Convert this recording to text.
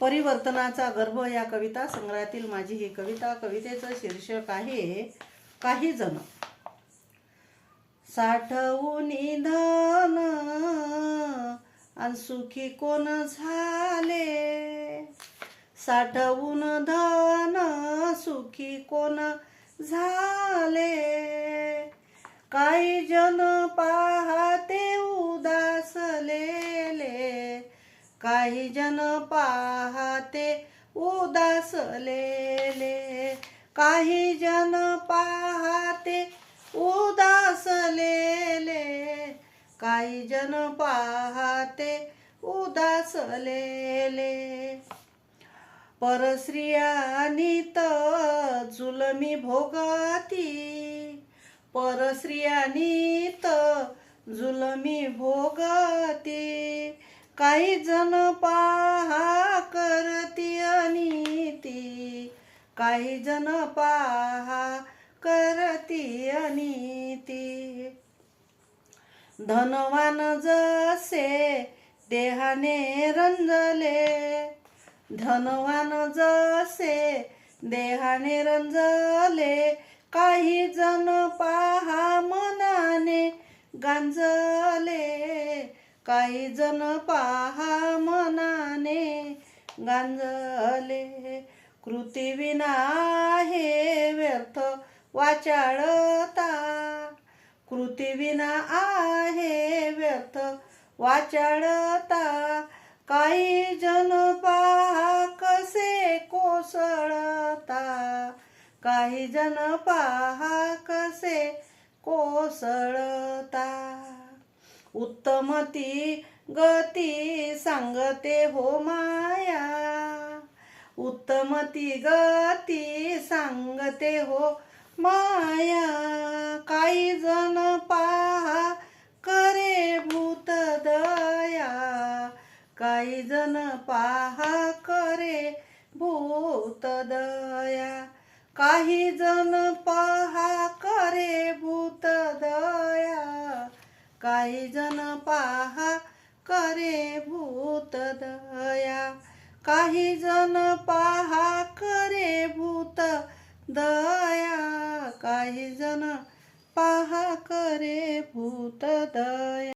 परिवर्तनाचा गर्भ या कविता संग्रहातील माझी ही कविता कवितेचं शीर्षक आहे काही जण साठवून धन आणि सुखी कोण झाले? साठवून धन सुखी कोण झाले? काही जन पाहा काही जन पाहते उदासलेले. काही जन पाहते उदासलेले. काही जन पाहते उदासलेले. परस्त्रियानीत जुलमी भोगती. परस्त्रियानीत जुलमी भोगती. काही जण पाहा करती अनिती. काही जण पाहा करती अनिती. धनवान जसे देहाने रंजले धनवान जसे देहाने रंजले काही जण पाहा मनाने गांजले. काही जण पाहा मनाने गांजले कृती विना हे व्यर्थ वाचाळता. कृती विना आहे व्यर्थ वाचाळता. काही जन पहा कसे कोसळता. काही जन पहा कसे कोसळता. उत्तम ती गती सांगते हो माया. उत्तम ती गती सांगते हो माया. काही जण पहा करे भूत दया. काही जण पहा करे भूत दया. काही जण पहा काही जण पहा करे भूत दया. काही जण पाहा करे भूत दया. काही जण पहा करे भूत दया.